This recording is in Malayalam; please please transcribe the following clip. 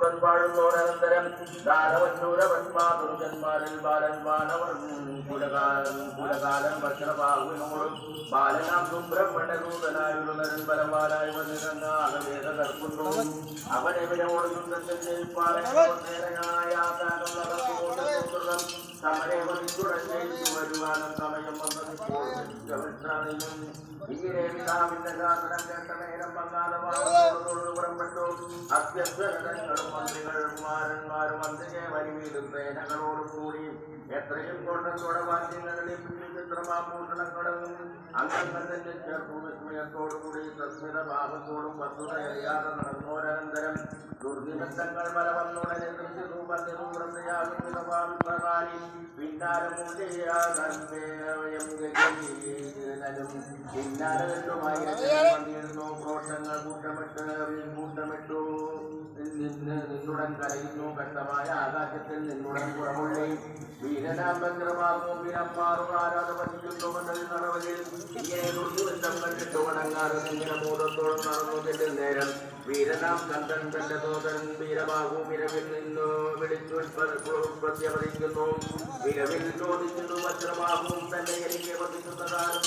ദൈവത്തോടുടൻ വാഴുന്നോരനന്തരം ദാനവന്നൂരവന്മാതുർജന്മാരിൽ ബാലൻ വാനവർ കുലകാലം കുലകാലം ഭക്ഷണപാകുവിനോടും ബാലനാം സുബ്രഹ്മണ്യദൂതനായുള്ളവരൻ പരമാനായി വന്നിരുന്നാണ് വേദ കർക്കുന്നു അവനെവനോട് യുദ്ധത്തിൽ ജയിപ്പാനും സമരെ വന്നിട്ടുടഞ്ഞു വരുവാനും സമയം വന്നത് ഇങ്ങനെ കേട്ട നേരം അത്യന്തരങ്ങളും മന്ത്രികളും കുമാരന്മാരും മന്ത്രിയെ വരിവീടും സേനകളോടും കൂടി എത്രയും കോട്ടത്തോടെ വാദ്യങ്ങളിൽ ചിത്രമാഭൂഷണങ്ങളും അംഗങ്ങൾ തന്നെ ചേർത്തു വിസ്മയത്തോടുകൂടി സസ്മിത ഭാവത്തോടും വസ്തുത അറിയാതെ നടന്നോരനന്തരം ദുർദിനത്തങ്ങൾ പല വന്നുടനെ ദൃശ്യരൂപത്തിലൂപത്തിയാകുന്നവാമിപ്രകാരി പിന്നാരമുണ്ടായി വന്നിരുന്നു നിന്നുടൻ കരയുന്നു. കഷ്ടമായ ആകാശത്തിൽ നിന്നുടൻ പുറമുള്ളേ. മൂലത്തോളം നടന്നു ചെല്ലും നേരം. വീരനാം കണ്ടൻ തന്റെ തോതൻ വീരമാകും വിരവിൽ നിന്നു വിളിച്ചു പ്രത്യപതിക്കുന്നു വിരവിൽ ചോദിക്കുന്നു വജ്രമാകും തന്നെ എനിക്ക് വധിക്കുന്നതാരും